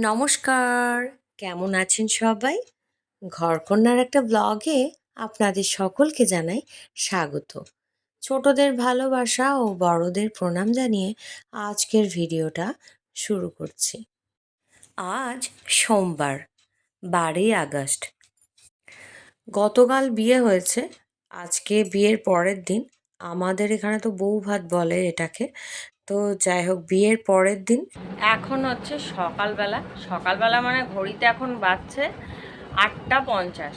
নমস্কার। কেমন আছেন সবাই? ঘরকন্যার একটা ব্লগে আপনাদের সকলকে জানাই স্বাগত। ছোটদের ভালোবাসা ও বড়দের প্রণাম জানিয়ে আজকের ভিডিওটা শুরু করছি। আজ সোমবার, বারোই আগস্ট। গতকাল বিয়ে হয়েছে, আজকে বিয়ের পরের দিন। আমাদের এখানে তো বউ ভাত বলে এটাকে। তো যাই হোক, বিয়ের পরের দিন। এখন হচ্ছে সকালবেলা। সকালবেলা মানে ঘড়িতে এখন বাজছে আটটা পঞ্চাশ।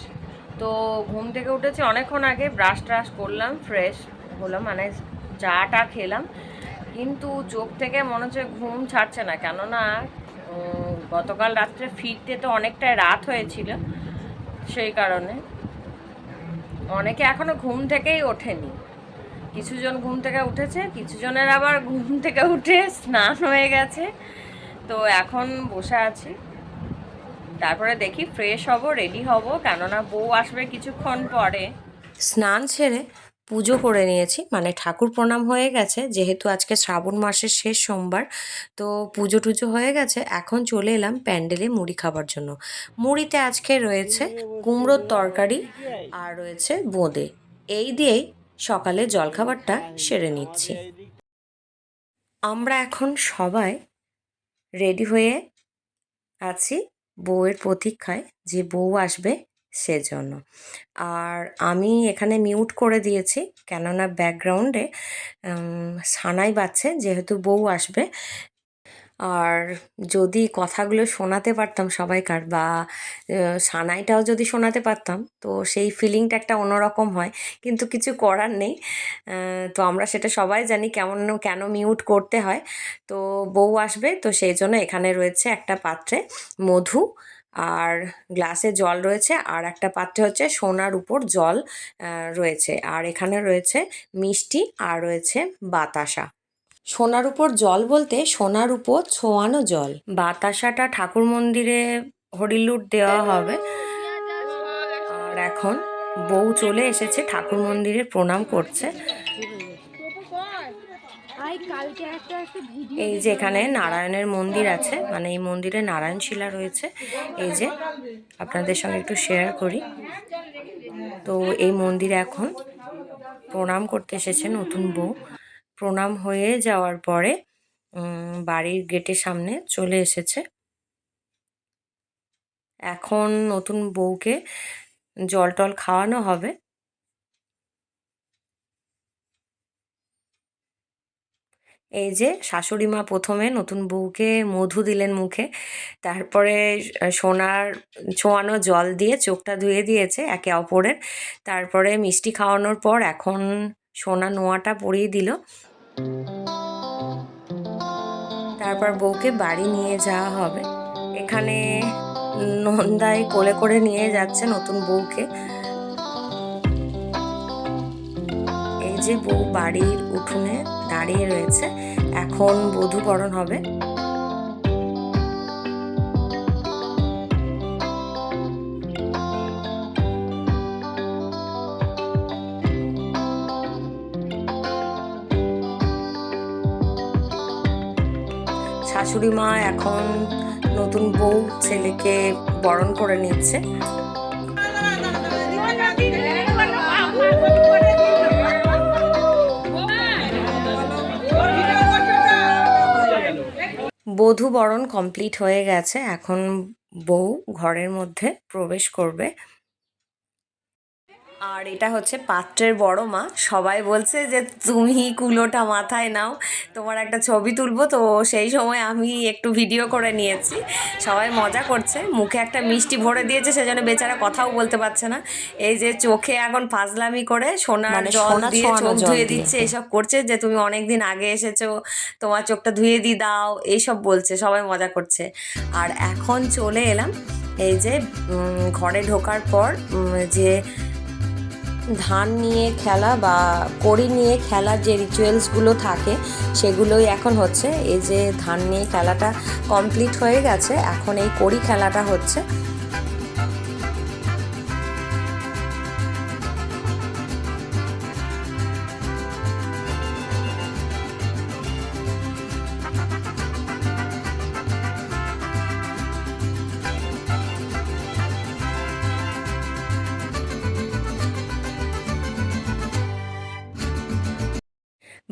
তো ঘুম থেকে উঠেছি অনেকক্ষণ আগে, ব্রাশ ট্রাশ করলাম, ফ্রেশ হলাম মানে চা টা খেলাম। কিন্তু চোখ থেকে মনে হচ্ছে ঘুম ছাড়ছে না, কেননা গতকাল রাত্রে ফিরতে তো অনেকটাই রাত হয়েছিল, সেই কারণে। অনেকে এখনও ঘুম থেকেই ওঠেনি। কিছুজন ঘুম থেকে উঠেছে, কিছুজনের আবার ঘুম থেকে উঠে স্নান হয়ে গেছে। তো এখন বসে আছি। তারপরে দেখি ফ্রেশ হব রেডি হব, কেননা বউ আসবে কিছুক্ষণ পরে। স্নান সেরে পুজো করে নিয়েছি মানে ঠাকুর প্রণাম হয়ে গেছে, যেহেতু আজকে শ্রাবণ মাসের শেষ সোমবার, তো পুজো টুজো হয়ে গেছে, এখন চলে এলাম প্যান্ডেলে মুড়ি খাবার জন্য। মুড়িতে আজকে রয়েছে কুমড়োর তরকারি আর রয়েছে বোঁদে। এই দিয়েই সকালে জলখাবারটা সেরে নিচ্ছি। আমরা এখন সবাই রেডি হয়ে আছি বউয়ের প্রতীক্ষায় যে বউ আসবে সেজন্য। আর আমি এখানে মিউট করে দিয়েছি, কেননা ব্যাকগ্রাউন্ডে সানাই বাজছে, যেহেতু বউ আসবে আর যদি কথাগুলো শোনাতে পারতাম সবাইকার বা সানাইটাও যদি শোনাতে পারতাম, তো সেই ফিলিংটা একটা অন্যরকম হয়। কিন্তু কিছু করার নেই। তো আমরা সেটা সবাই জানি কেমন, কেন মিউট করতে হয়। তো বউ আসবে, তো সেই জন্য এখানে রয়েছে একটা পাত্রে মধু আর গ্লাসে জল রয়েছে আর একটা পাত্রে হচ্ছে সোনার উপর জল রয়েছে। আর এখানে রয়েছে মিষ্টি আর রয়েছে বাতাসা। সোনার উপর জল বলতে সোনার উপর ছোঁয়ানো জল। বাতাসাটা ঠাকুর মন্দিরে হরিলুট দেওয়া হবে। আর এখন বউ চলে এসেছে ঠাকুর মন্দিরে প্রণাম করছে। এই যে এখানে নারায়ণের মন্দির আছে মানে এই মন্দিরে নারায়ণ শিলা রয়েছে। এই যে আপনাদের সঙ্গে একটু শেয়ার করি। তো এই মন্দিরে এখন প্রণাম করতে এসেছে নতুন বউ। প্রণাম হয়ে যাওয়ার পরে বাড়ির গেটের সামনে চলে এসেছে। এখন নতুন বউকে জল টল খাওয়ানো হবে। এই যে শাশুড়ি মা প্রথমে নতুন বউকে মধু দিলেন মুখে, তারপরে সোনার ছোঁয়ানো জল দিয়ে চোখটা ধুয়ে দিয়েছে একে অপরের, তারপরে মিষ্টি খাওয়ানোর পর এখন সোনা নোয়াটা পরিয়ে দিল। তারপর বউকে বাড়ি নিয়ে যাওয়া হবে। এখানে নন্দাই কোলে করে নিয়ে যাচ্ছে নতুন বউকে। এই যে বউ বাড়ির উঠোনে দাঁড়িয়ে রয়েছে, এখন বধুকরণ হবে। শাশুড়ি মা এখন নতুন বউ, ছেলেকে বরণ করে নিচ্ছে। বধূ বরণ কমপ্লিট হয়ে গেছে। এখন বউ ঘরের মধ্যে প্রবেশ করবে। আর এটা হচ্ছে পাত্রের বড় মা। সবাই বলছে যে তুমি কুলোটা মাথায় নাও। তোমার একটা ছবি তুলবো। তো সেই সময় আমি একটু ভিডিও করে নিয়েছি। সবাই মজা করছে। মুখে একটা মিষ্টি ভরে দিয়েছে সেজন্য বেচারা কথাও বলতে পারছে না। এই যে চোখে এখন ফাজলামি করে সোনার মানে জল দিয়ে চোখ ধুয়ে দিচ্ছে এসব করছে যে তুমি অনেক দিন আগে এসেছ তোমার চোখটা ধুয়ে দি দাও। এইসব বলছে সবাই মজা করছে। আর এখন চলে এলাম এই যে ঘরে ঢোকার পর যে ধান নিয়ে খেলা বা কড়ি নিয়ে খেলার যে রিচুয়ালসগুলো থাকে, সেগুলোই এখন হচ্ছে। এই যে ধান নিয়ে খেলাটা কমপ্লিট হয়ে গেছে, এখন এই কড়ি খেলাটা হচ্ছে।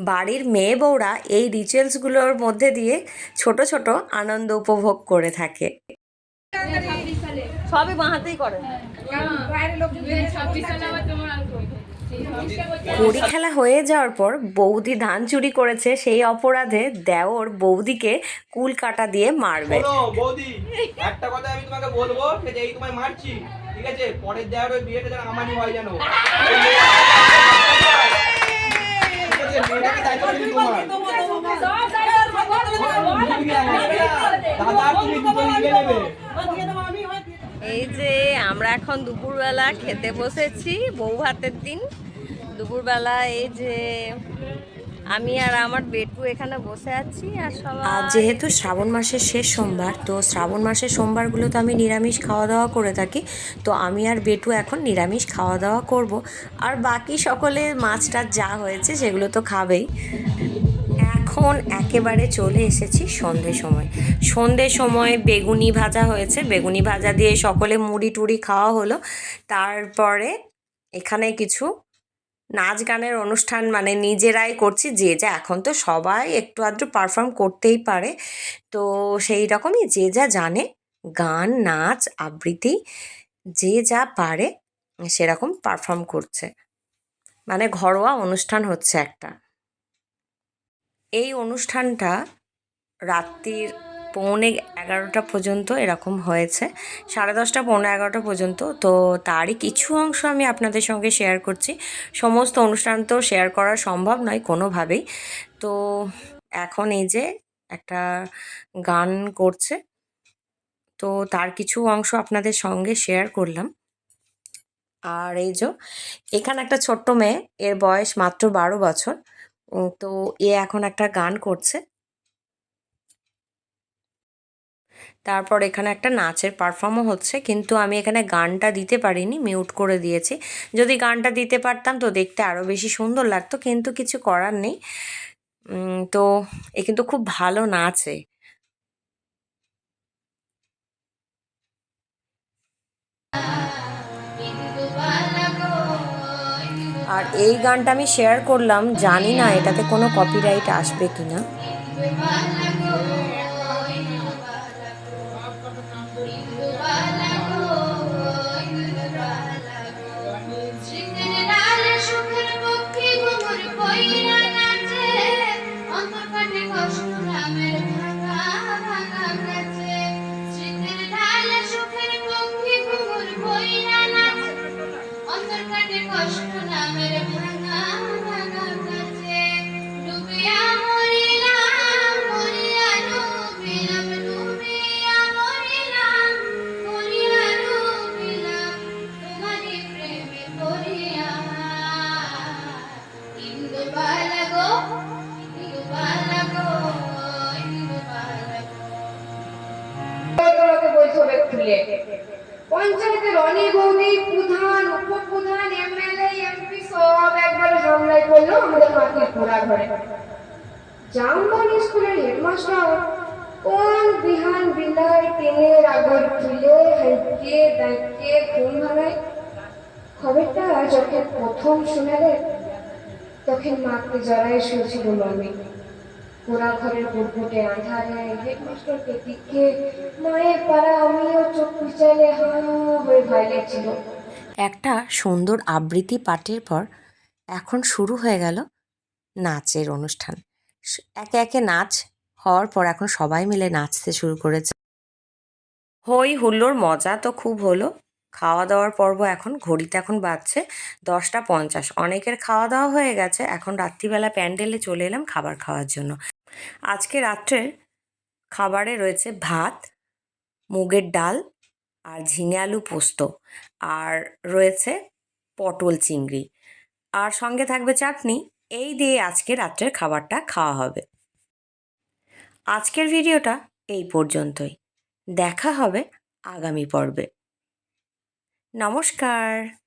বাড়ির মেয়ে বউরা এই রিচুয়ালসগুলোর মধ্যে দিয়ে ছোট ছোট আনন্দ উপভোগ করে থাকে। সবই বাঁহাতেই করে। কড়ি খেলা হয়ে যাওয়ার পর বৌদি ধান চুরি করেছে, সেই অপরাধে দেওর বৌদিকে কুল কাটা দিয়ে মারবে। বৌদি, একটা কথা আমি তোমাকে বলব আছে এই তোমায় মারছি, ঠিক আছে? পরের দেওয়ার ওই বিয়েটা যেন আমারই হয় এই যে আমরা এখন দুপুরবেলা খেতে বসেছি বউ ভাতের দিন। দুপুরবেলা এই যে আমি আর আমার বেটু এখানে বসে আছি আর সবাই যেহেতু শ্রাবণ মাসের শেষ সোমবার, তো শ্রাবণ মাসের সোমবারগুলো তো আমি নিরামিষ খাওয়া দাওয়া করে থাকি। তো আমি আর বেটু এখন নিরামিষ খাওয়া দাওয়া করব। আর বাকি সকলে মাছ টাছ যা হয়েছে সেগুলো তো খাবেই। এখন একেবারে চলে এসেছি সন্ধে সময়। সন্ধে সময় বেগুনি ভাজা হয়েছে। বেগুনি ভাজা দিয়ে সকলে মুড়ি টুড়ি খাওয়া হলো। তারপরে এখানে কিছু নাচ গানের অনুষ্ঠান মানে নিজেরাই করছি, যে যা এখন তো সবাই একটু আধটু পারফর্ম করতেই পারে। তো সেই রকমই যে যা জানে, গান, নাচ, আবৃত্তি, যে যা পারে সেরকম পারফর্ম করছে। মানে ঘরোয়া অনুষ্ঠান হচ্ছে একটা। এই অনুষ্ঠানটা রাত্রির পৌনে এগারোটা পর্যন্ত এরকম হয়েছে। সাড়ে দশটা, পৌনে এগারোটা পর্যন্ত। তো তারই কিছু অংশ আমি আপনাদের সঙ্গে শেয়ার করছি। সমস্ত অনুষ্ঠান তো শেয়ার করা সম্ভব নয় কোনোভাবেই। তো এখন এই যে একটা গান করছে। তো তার কিছু অংশ আপনাদের সঙ্গে শেয়ার করলাম। আর এই যে এখানে একটা ছোট্ট মেয়ে, এর বয়স মাত্র বারো বছর। তো এ এখন একটা গান করছে। তারপর এখানে একটা নাচের পারফর্মও হচ্ছে, কিন্তু আমি এখানে গানটা দিতে পারিনি মিউট করে দিয়েছি। যদি গানটা দিতে পারতাম তো দেখতে আরও বেশি সুন্দর লাগতো, কিন্তু কিছু করার নেই। তো এ কিন্তু খুব ভালো নাচে। আর এই গানটা আমি শেয়ার করলাম, জানি না এটাতে কোনো কপিরাইট আসবে কিনা। কষ্ট করল আমাদের মাটির পোড়া ঘরে। জামবান স্কুলের হেডমাস্টার কোন বিহান টেনের আগর খুলে হাইকে ঘুম ভাঙায়? খবরটা যখন প্রথম তখন মাকে পোড়া ঘরের বুটবুটে আঁধারে হেডমাস্টারকে দিকে মায়ের পাড়া আমিও চোখ পিছালে হা হয়ে ভয় একটা সুন্দর আবৃত্তি পাঠের পর এখন শুরু হয়ে গেল নাচের অনুষ্ঠান। একে একে নাচ হওয়ার পর এখন সবাই মিলে নাচতে শুরু করেছে। হই হুল্লোর মজা তো খুব হলো। খাওয়া দাওয়ার পর্ব এখন ঘড়িতে এখন বাজছে দশটা পঞ্চাশ। অনেকের খাওয়া দাওয়া হয়ে গেছে, এখন রাত্রিবেলা প্যান্ডেলে চলে এলাম খাবার খাওয়ার জন্য। আজকে রাত্রের খাবারে রয়েছে ভাত, মুগের ডাল আর ঝিঙে আলু পোস্ত। আর রয়েছে পটল চিংড়ি। আর সঙ্গে থাকবে চাটনি। এই দিয়ে আজকে রাত্রের খাবারটা খাওয়া হবে। আজকের ভিডিওটা এই পর্যন্তই। দেখা হবে আগামী পর্বে। নমস্কার।